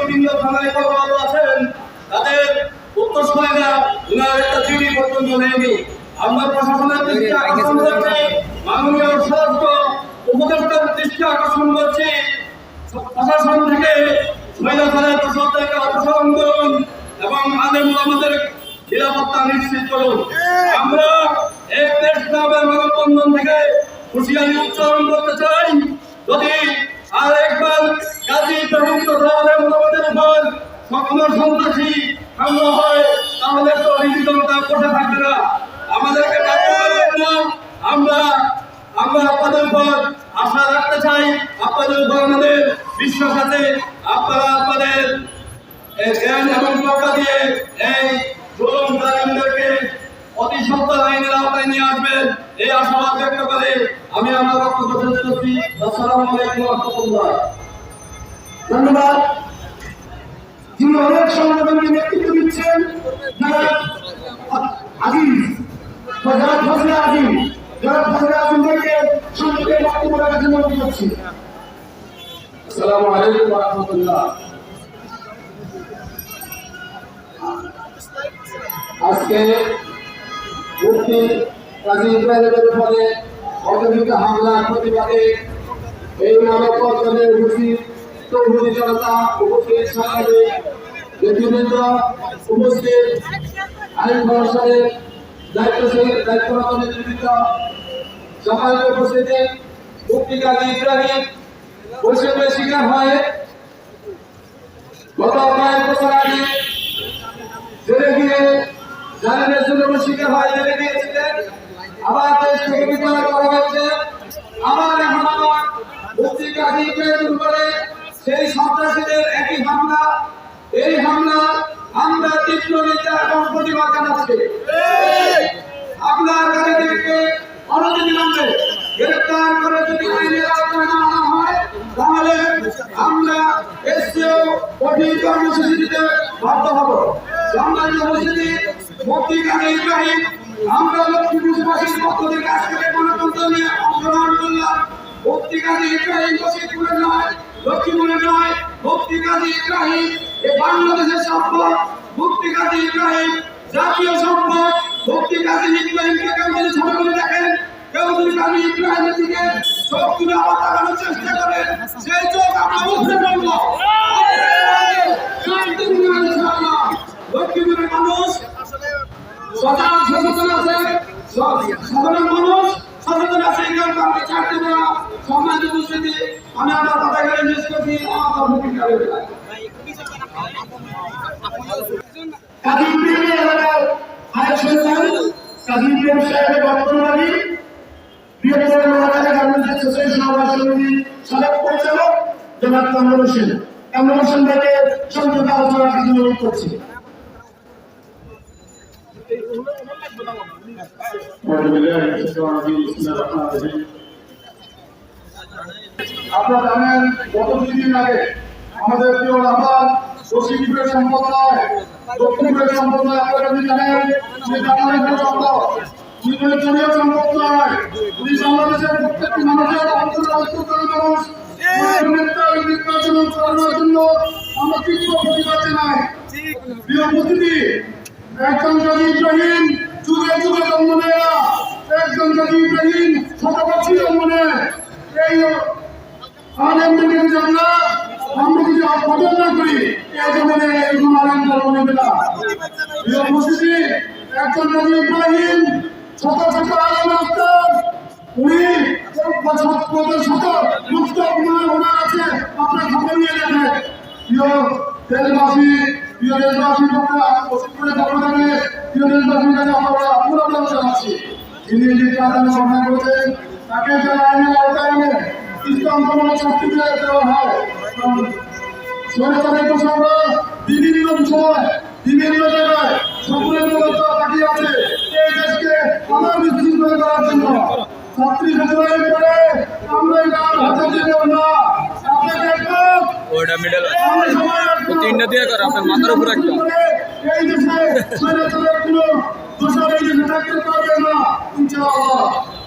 বিভিন্ন আছেন, তাদের উত্তরসূরিরা উনার একটা চিঠি পর্যন্ত নেয়নি। আমরা প্রশাসনের দৃষ্টি আকর্ষণ করছি আকর্ষণ করছি। প্রশাসন থেকে স্বৈরাচারের প্রশাসনকে অপসারণ করুন এবং আমাদের নিরাপত্তা নিশ্চিত করুন। আমরা এক দেশ থেকে হুঁশিয়ারি উচ্চারণ করতে চাই। যদি আর একবার গাজী তথা আলেম আমাদের উপর হয়, তাহলে তো হিন্দুজনতা বসে থাকবে না। আমাদেরকে আমরা আমরা আপনাদের উপর আশা রাখতে চাই। আপনাদের উপর আমাদের বিশ্বাস আপনারা আপনাদের জ্ঞান অতি সত্তর আইনের আওতায় নিয়ে আসবেন। এই আশাবাদ ব্যক্ত করে আমি আমার বক্তব্য শেষ করছি। আসসালামু আলাইকুম রহমতুল্লাহ। ধন্যবাদ। যিনি অনেক সংগঠনকে নেতৃত্ব দিচ্ছেন আজকে মুফতি কাজী ইব্রাহিমের উপরে অতর্কিত হামলার প্রতিবাদে এই মানব পর্যনের উপস্থিত তৌহিদি জনতা উপস্থিত সাংবাদিক নেতৃবৃন্দ উপস্থিত আইন প্রশাসনের দায়িত্বশীল দায়িত্বরত নেতৃবৃন্দ সকালে উপস্থিতি মুফতি ইব্রাহিম বৈষম্যের শিকার হয় গত কয়েক বছর আগে জেলে গিয়ে জালিমের জন্য শিকার হয় জেলে গিয়েছিলেন আবার দেশ থেকে বিতাড়িত করা হয়েছে আবার এখন আবার মুক্তি কাজী প্রয়োজন করে সেই সন্ত্রাসীদের একই হামলা, এই হামলা আমরা তীব্র নিন্দা এবং প্রতিবাদ জানাচ্ছি। হামলাকারীদেরকে অনতিবিলম্বে গ্রেফতার করে যদি আইনের আওতায় না আনা হয়, তাহলে আমরা এসিও কঠিন কর্মসূচি দিতে বাধ্য হব। সম্মানিত মুক্তি কাজী ইব্রাহিম, আমরা লক্ষ্মীপুরবাসীর পক্ষ থেকে আজ থেকে গণতন্ত্র নিয়ে অংশগ্রহণ করলাম মুক্তি কাজী ইব্রাহিম নয় লক্ষ্মীপুরে নয় মুক্তি কাজী ইব্রাহিম, এ বাংলাদেশের সম্পদ, মুক্তি কাজী ইব্রাহিম, জাতীয় সম্পদ, মুক্তি কাজী ইব্রাহিমকে কেউ যদি ছোট দেখেন, কেউ যদি কাজী ইব্রাহিমের দিকে চোখ তুলে আবার তাকানোর চেষ্টা করেন, সেই চোখ আমরা উঠে ফেলব। লক্ষ্মীপুরের মানুষ সজাগ সচেতন আছে সাধারণ মানুষ, সচেতন আছে, এই কারণে বেলা সম্মানিত উপস্থিতি, আমি আমার কাজে ইব্রাহিম এলাকার আরেক সন্তান আপনারা জানেন, গত দুদিন আগে আমাদের প্রিয় রাবার দক্ষিণপুরের সম্প্রদায় দক্ষিণপুরের সম্প্রদায়, আপনারা যদি জানেন? যে বাংলাদেশের সম্পদ নির্বাচনীয় জন্য আমরা তীব্র প্রতিবাদ জানাই। প্রিয় উপস্থিতি একজন কাজী ইব্রাহিম যুগে যুগে জন্ম নেয়া একজন কাজী ইব্রাহিম শতবর্ষী জন্ম নেয় এই আনন্দের যদি আমরা আমরা ছোট ছোট আলম আস্তার উনি ওনার ওনার আছে আপনার খবর নিয়ে দেখেন প্রিয় দেশবাসী প্রিয় দেশবাসী করে খবর থাকে প্রিয় কাছে আমরা পুরো জানাচ্ছি। যিনি যে কারণে তাকে যারা আইনের আওতায় ধর্ম শাস্তি দিয়ে দেওয়া হয়। সরকারের প্রসঙ্গ বিভিন্ন সময় বিভিন্ন জায়গায় সকলের মূলত তাকিয়ে আছে। এই দেশকে আমার বিশৃঙ্খল করার জন্য। ছাত্রী সচিবালয়ের পরে আমরা এটা হাতে দেব না। ওটা মিডল তিনটা দিয়ে করো, আপনার মাথার উপর একদম। এই দেশে স্বৈরাচারের কোনো দোষর থাকতে পারবে না ইনশাআল্লাহ।